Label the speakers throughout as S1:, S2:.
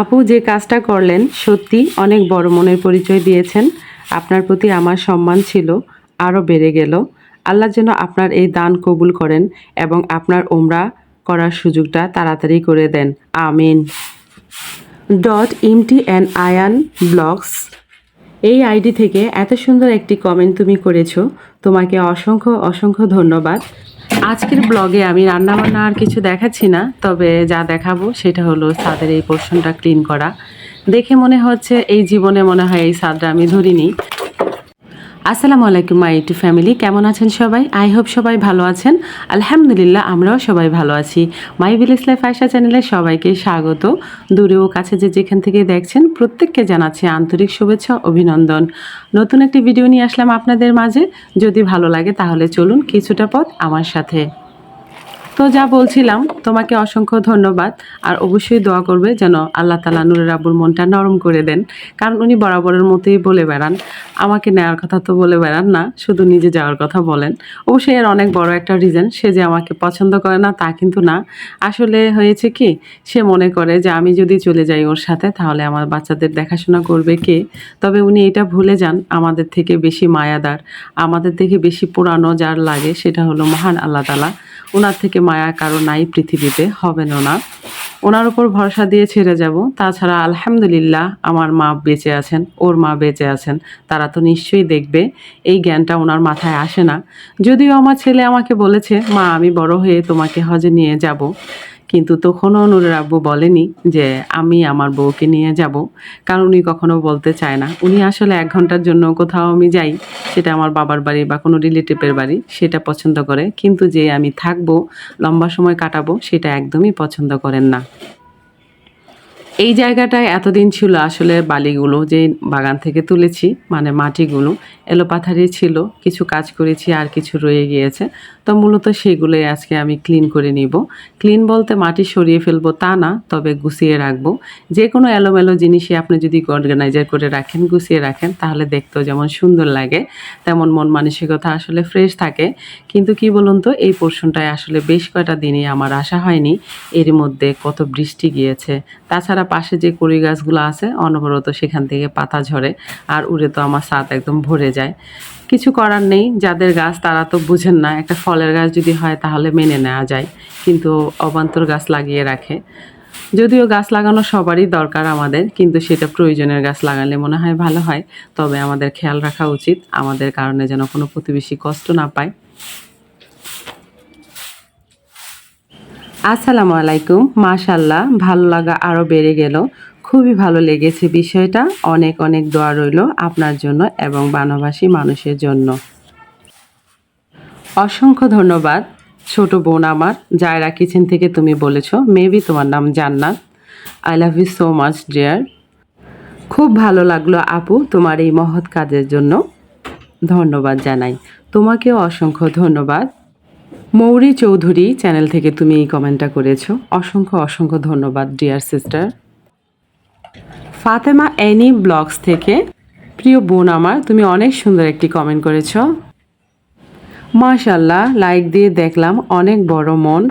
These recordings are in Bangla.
S1: আপু যে কাজটা করলেন, সত্যি অনেক বড় মনের পরিচয় দিয়েছেন। আপনার প্রতি আমার সম্মান ছিল, আরও বেড়ে গেল। আল্লাহ যেন আপনার এই দান কবুল করেন এবং আপনার ওমরা করার সুযোগটা তাড়াতাড়ি করে দেন। আমিন। ডট ইমটি অ্যান্ড আয়ান ব্লগস। এই আইডি থেকে এত সুন্দর একটি কমেন্ট তুমি করেছ, তোমাকে অসংখ্য অসংখ্য ধন্যবাদ। আজকের ব্লগে আমি রান্নাবান্না আর কিছু দেখাচ্ছি না, তবে যা দেখাবো সেটা হলো ছাদের এই পোর্শনটা ক্লিন করা। দেখে মনে হচ্ছে এই জীবনে মনে হয় এই ছাদটা আমি ধরিনি। আসসালামু আলাইকুম মাই টু ফ্যামিলি কেমন আছেন সবাই? আই হোপ সবাই ভালো আছেন। আলহামদুলিল্লাহ, আমরাও সবাই ভালো আছি। মাই ভিলেজ লাইফ আয়সা চ্যানেলে সবাইকে স্বাগত। দূরে ও কাছে যে যেখান থেকে দেখছেন, প্রত্যেককে জানাচ্ছি আন্তরিক শুভেচ্ছা, অভিনন্দন। নতুন একটি ভিডিও নিয়ে আসলাম আপনাদের মাঝে। যদি ভালো লাগে, তাহলে চলুন কিছুটা পথ আমার সাথে। তো যা বলছিলাম, তোমাকে অসংখ্য ধন্যবাদ। আর অবশ্যই দোয়া করবে যেন আল্লাহ তালা নুরের আব্বুর মনটা নরম করে দেন। কারণ উনি বরাবরের মতোই বলে বেড়ান। আমাকে নেওয়ার কথা তো বলে বেড়ান না, শুধু নিজে যাওয়ার কথা বলেন। অবশ্যই এর অনেক বড় একটা রিজন সে যে আমাকে পছন্দ করে না, তা কিন্তু না। আসলে হয়েছে কি, সে মনে করে যে আমি যদি চলে যাই ওর সাথে, তাহলে আমার বাচ্চাদের দেখাশোনা করবে কে? তবে উনি এটা ভুলে যান, আমাদের থেকে বেশি মায়াদার। আমাদের থেকে বেশি পুরানো যার লাগে, সেটা হলো মহান আল্লাহ তালা ওনার থেকে মায়া কারও নাই পৃথিবীতে, হবেনও না। ওনার উপর ভরসা দিয়ে ছেড়ে যাব। তাছাড়া আলহামদুলিল্লাহ আমার মা বেঁচে আছেন, ওর মা বেঁচে আছেন। তারা তো নিশ্চয়ই দেখবে, এই জ্ঞানটা ওনার মাথায় আসে না। যদিও আমার ছেলে আমাকে বলেছে, মা, আমি বড় হয়ে তোমাকে হজে নিয়ে যাব। কিন্তু তখনও নুরের আব্বু বলেনি যে আমি আমার বউকে নিয়ে যাব। কারণ উনি কখনো বলতে চায় না। উনি আসলে এক ঘণ্টার জন্য কোথাও আমি যাই, সেটা আমার বাবার বাড়ি বা কোনো রিলেটিভের বাড়ি, সেটা পছন্দ করে। কিন্তু যে আমি থাকব, লম্বা সময় কাটাবো, সেটা একদমই পছন্দ করেন না। এই জায়গাটায় এতদিন ছিল আসলে বালিগুলো যে বাগান থেকে তুলেছি মানে মাটিগুলো, এলোপাথারি ছিল, কিছু কাজ করেছি আর কিছু রয়ে গিয়েছে। তো মূলত সেগুলোই আজকে আমি ক্লিন করে নিব। ক্লিন বলতে মাটি সরিয়ে ফেলব তা না, তবে গুছিয়ে রাখব। যে কোনো এলোমেলো জিনিসই আপনি যদি অর্গানাইজার করে রাখেন, গুছিয়ে রাখেন, তাহলে দেখতেও যেমন সুন্দর লাগে, তেমন মন মানসিকতা আসলে ফ্রেশ থাকে। কিন্তু কি বলুন তো, এই পোর্শনটায় আসলে বেশ কয়টা দিনই আমার আসা হয়নি। এর মধ্যে কত বৃষ্টি গিয়েছে। তাছাড়া পাশে যে কড়ি গাছগুলো আছে, অনবরত সেখান থেকে পাতা ঝরে আর উড়ে তো আমার সাত একদম ভরে যায়। কিছু করার নেই, যাদের গাছ তারা তো বুঝেন না, একটা ফলের গাছ যদি হয় তাহলে মেনে নেওয়া যায়, কিন্তু অবান্তর গাছ লাগিয়ে রাখে। যদিও গাছ লাগানো সবারই দরকার আমাদের, কিন্তু সেটা প্রয়োজনের গাছ লাগালে মনে হয় ভালো হয়, তবে আমাদের খেয়াল রাখা উচিত, আমাদের কারণে যেন কোনো প্রতিবেশী কষ্ট না পায়। আসসালামু আলাইকুম। মাশাল্লাহ ভালো লাগা আরও বেড়ে গেল। খুবই ভালো লেগেছে বিষয়টা। অনেক অনেক দোয়া রইল আপনার জন্য এবং বানবাসী মানুষের জন্য। অসংখ্য ধন্যবাদ, ছোট বোন আমার, জায়রা কিচেন থেকে তুমি বলেছ। মেবি তোমার নাম Jannat. I love you so much, dear. খুব ভালো লাগল আপু তোমার এই মহৎ কাজের জন্য। ধন্যবাদ জানাই। তোমাকেও অসংখ্য ধন্যবাদ। মৌরি চৌধুরী চ্যানেল থেকে তুমি এই কমেন্টটা করেছ। অসংখ্য অসংখ্য ধন্যবাদ, dear sister. Fatema Ani blogs থেকে, প্রিয় বোন আমার, তুমি অনেক সুন্দর একটি কমেন্ট করেছ। মাশাল্লাহ লাইক দিয়ে দেখলাম অনেক বড় মন,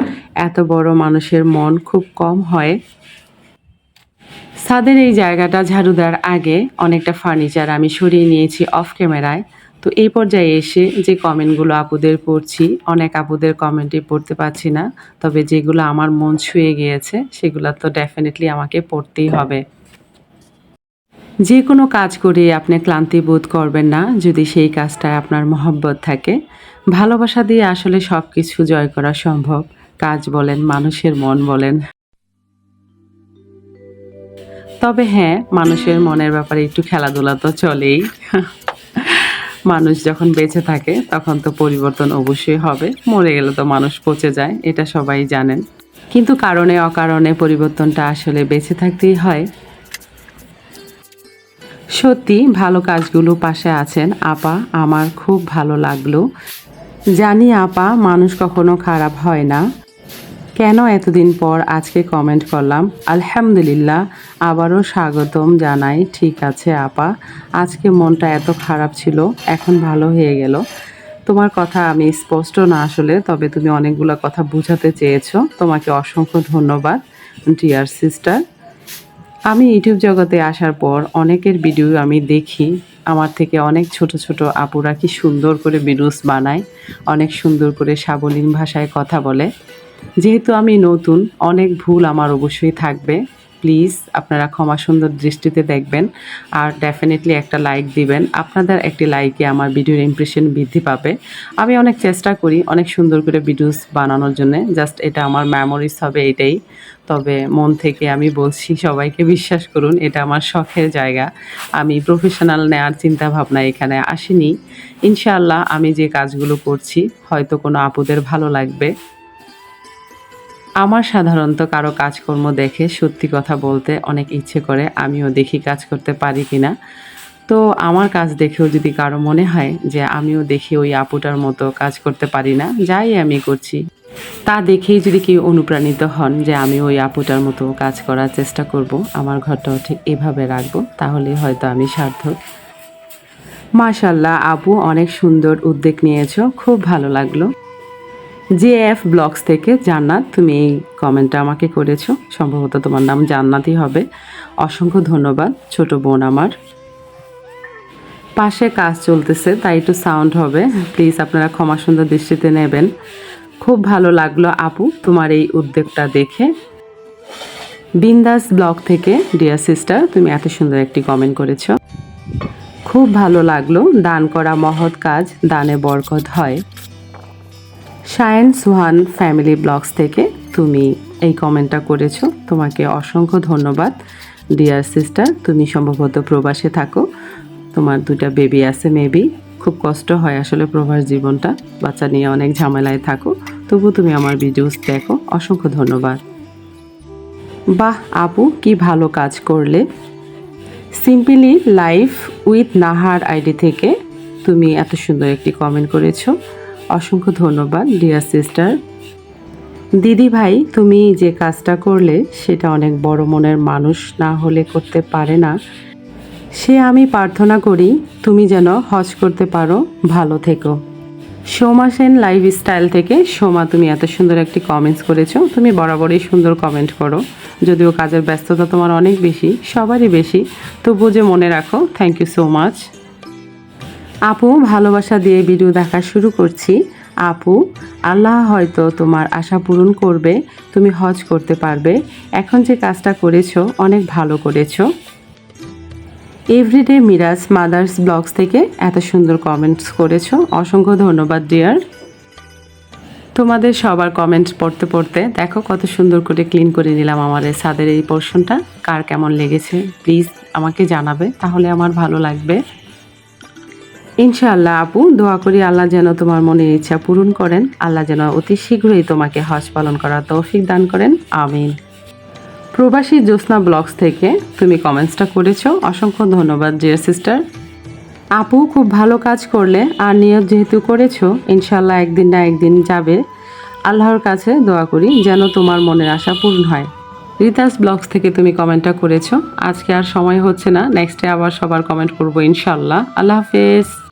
S1: এত বড় মানুষের মন খুব কম হয়। সাদের এই জায়গাটা ঝাড়ু দেওয়ার আগে অনেকটা ফার্নিচার আমি সরিয়ে নিয়েছি অফ ক্যামেরায় তো এই পর্যায়ে এসে যে কমেন্টগুলো আপুদের পড়ছি, অনেক আপুদের কমেন্টই পড়তে পারছি না, তবে যেগুলো আমার মন ছুঁয়ে গিয়েছে, সেগুলো তো ডেফিনেটলি আমাকে পড়তেই হবে। যে কোনো কাজ করে আপনি ক্লান্তি বোধ করবেন না, যদি সেই কাজটায় আপনার মহব্বত থাকে। ভালোবাসা দিয়ে আসলে সব কিছু জয় করা সম্ভব। কাজ বলেন, মানুষের মন বলেন। তবে হ্যাঁ মানুষের মনের ব্যাপারে একটু খেলাধুলা তো চলেই। মানুষ যখন বেঁচে থাকে, তখন তো পরিবর্তন অবশ্যই হবে। মরে গেলে তো মানুষ পচে যায়, এটা সবাই জানেন। কিন্তু কারণে অকারণে পরিবর্তনটা আসলে বেঁচে থাকতেই হয়। সত্যি, ভালো কাজগুলো পাশে আছেন আপা, আমার খুব ভালো লাগল। জানি আপা, মানুষ কখনো খারাপ হয় না। কেন এতদিন পর আজকে কমেন্ট করলাম? আলহামদুলিল্লাহ আবারও স্বাগতম জানাই। ঠিক আছে, আপা। আজকে মনটা এত খারাপ ছিল, এখন ভালো হয়ে গেল। তোমার কথা আমি স্পষ্ট না আসলে, তবে তুমি অনেকগুলো কথা বুঝাতে চেয়েছো। তোমাকে অসংখ্য ধন্যবাদ ডিয়ার সিস্টার আমি ইউটিউব জগতে আসার পর অনেকের ভিডিও আমি দেখি। আমার থেকে অনেক ছোট ছোট আপুরা কি সুন্দর করে ভিডিওস বানায়, অনেক সুন্দর করে সাবলীন ভাষায় কথা বলে। যেহেতু আমি নতুন, অনেক ভুল আমার অবশ্যই থাকবে। প্লিজ আপনারা ক্ষমা সুন্দর দৃষ্টিতে দেখবেন আর ডেফিনেটলি একটা লাইক দিবেন। আপনাদের একটি লাইকে আমার ভিডিওর ইমপ্রেশন বৃদ্ধি পাবে। আমি অনেক চেষ্টা করি অনেক সুন্দর করে ভিডিওস বানানোর জন্য। জাস্ট এটা আমার মেমোরিজ হবে এটাই। তবে মন থেকে আমি বলছি, সবাইকে বিশ্বাস করুন, এটা আমার শখের জায়গা। আমি প্রফেশনাল নেওয়ার চিন্তা ভাবনা এখানে আসিনি। ইনশাআল্লাহ আমি যে কাজগুলো করছি, হয়তো কোনো আপুদের ভালো লাগবে। আমার সাধারণত কারও কাজকর্ম দেখে সত্যি কথা বলতে অনেক ইচ্ছে করে, আমিও দেখি কাজ করতে পারি কি না তো আমার কাজ দেখেও যদি কারও মনে হয় যে আমিও দেখি ওই আপুটার মতো কাজ করতে পারি না, যাই আমি করছি। তা দেখেই যদি কেউ অনুপ্রাণিত হন যে আমি ওই আপুটার মতো কাজ করার চেষ্টা করব, আমার ঘরটাও ঠিক এভাবে রাখব, তাহলে হয়তো আমি সার্থক। মাশাল্লাহ, আপু অনেক সুন্দর উদ্যোগ নিয়েছ, খুব ভালো লাগল। জে এফ ব্লগস থেকে জান্নাত, তুমি এই কমেন্টটা আমাকে করেছ। সম্ভবত তোমার নাম জান্নাতই হবে। অসংখ্য ধন্যবাদ, ছোট বোন আমার। পাশে কাজ চলতেছে, তাই একটু সাউন্ড হবে। প্লিজ আপনারা ক্ষমা সুন্দর দৃষ্টিতে নেবেন। খুব ভালো লাগল আপু, তোমার এই উদ্যোগটা দেখে। বিন্দাস ব্লগ থেকে ডিয়ার সিস্টার তুমি এত সুন্দর একটি কমেন্ট করেছ। খুব ভালো লাগল, দান করা মহৎ কাজ, দানে বরকত হয়। সায়েন্স ওয়ান ফ্যামিলি ব্লগস থেকে তুমি এই কমেন্টটা করেছ। তোমাকে অসংখ্য ধন্যবাদ। ডিয়ার সিস্টার তুমি সম্ভবত প্রবাসে থাকো। তোমার দুটা বেবি আছে মেবি খুব কষ্ট হয় আসলে প্রবাস জীবনটা। বাচ্চা নিয়ে অনেক ঝামেলায় থাকো। তবু তুমি আমার ভিডিওস দেখো। অসংখ্য ধন্যবাদ। বাহ, আপু, কি ভালো কাজ করলে। Simply life with Nahar ID থেকে তুমি এত সুন্দর একটি কমেন্ট করেছ। অসংখ্য ধন্যবাদ ডিয়ার সিস্টার দিদি ভাই, তুমি যে কাজটা করলে, সেটা অনেক বড় মনের মানুষ না হলে করতে পারে না। সে আমি প্রার্থনা করি, তুমি যেন হজ করতে পারো, ভালো থেকো। সোমা সেন লাইফ স্টাইল থেকে, সোমা তুমি এত সুন্দর একটি কমেন্টস করেছ, তুমি বরাবরই সুন্দর কমেন্ট করো। যদিও কাজের ব্যস্ততা তোমার অনেক বেশি, সবারই বেশি, তবুও যে মনে রাখো থ্যাংক ইউ সো মাচ আপু ভালোবাসা দিয়ে ভিডিও দেখা শুরু করছি। আপু, আল্লাহ হয়তো তোমার আশা পূরণ করবে, তুমি হজ করতে পারবে। এখন যে কাজটা করেছ, অনেক ভালো করেছ। এভরিডে মিরাজ মাদার্স ব্লগস থেকে এত সুন্দর কমেন্টস করেছ। অসংখ্য ধন্যবাদ ডিয়ার তোমাদের সবার কমেন্টস পড়তে পড়তে দেখো কত সুন্দর করে ক্লিন করে নিলাম আমার এই ছাদের এই পোর্শনটা কার কেমন লেগেছে প্লিজ আমাকে জানাবে, তাহলে আমার ভালো লাগবে। ইনশাআল্লাহ আপু, দোয়া করি আল্লাহ যেন তোমার মনের ইচ্ছা পূরণ করেন। আল্লাহ যেন অতি শীঘ্রই তোমাকে হজ পালন করার তৌফিক দান করেন। আমিন। প্রবাসী জ্যোৎস্না ব্লগস থেকে তুমি কমেন্টসটা করেছ। অসংখ্য ধন্যবাদ ডিয়ার সিস্টার আপু, খুব ভালো কাজ করলে আর নিয়ত যেহেতু করেছ ইনশাল্লাহ একদিন না একদিন যাবে। আল্লাহর কাছে দোয়া করি যেন তোমার মনের আশা পূর্ণ হয়। রিতাস ব্লগস থেকে তুমি কমেন্টটা করেছ। আজকে আর সময় হচ্ছে না নেক্সটে আবার সবার কমেন্ট করব ইনশাল্লাহ আল্লাহ হাফেজ।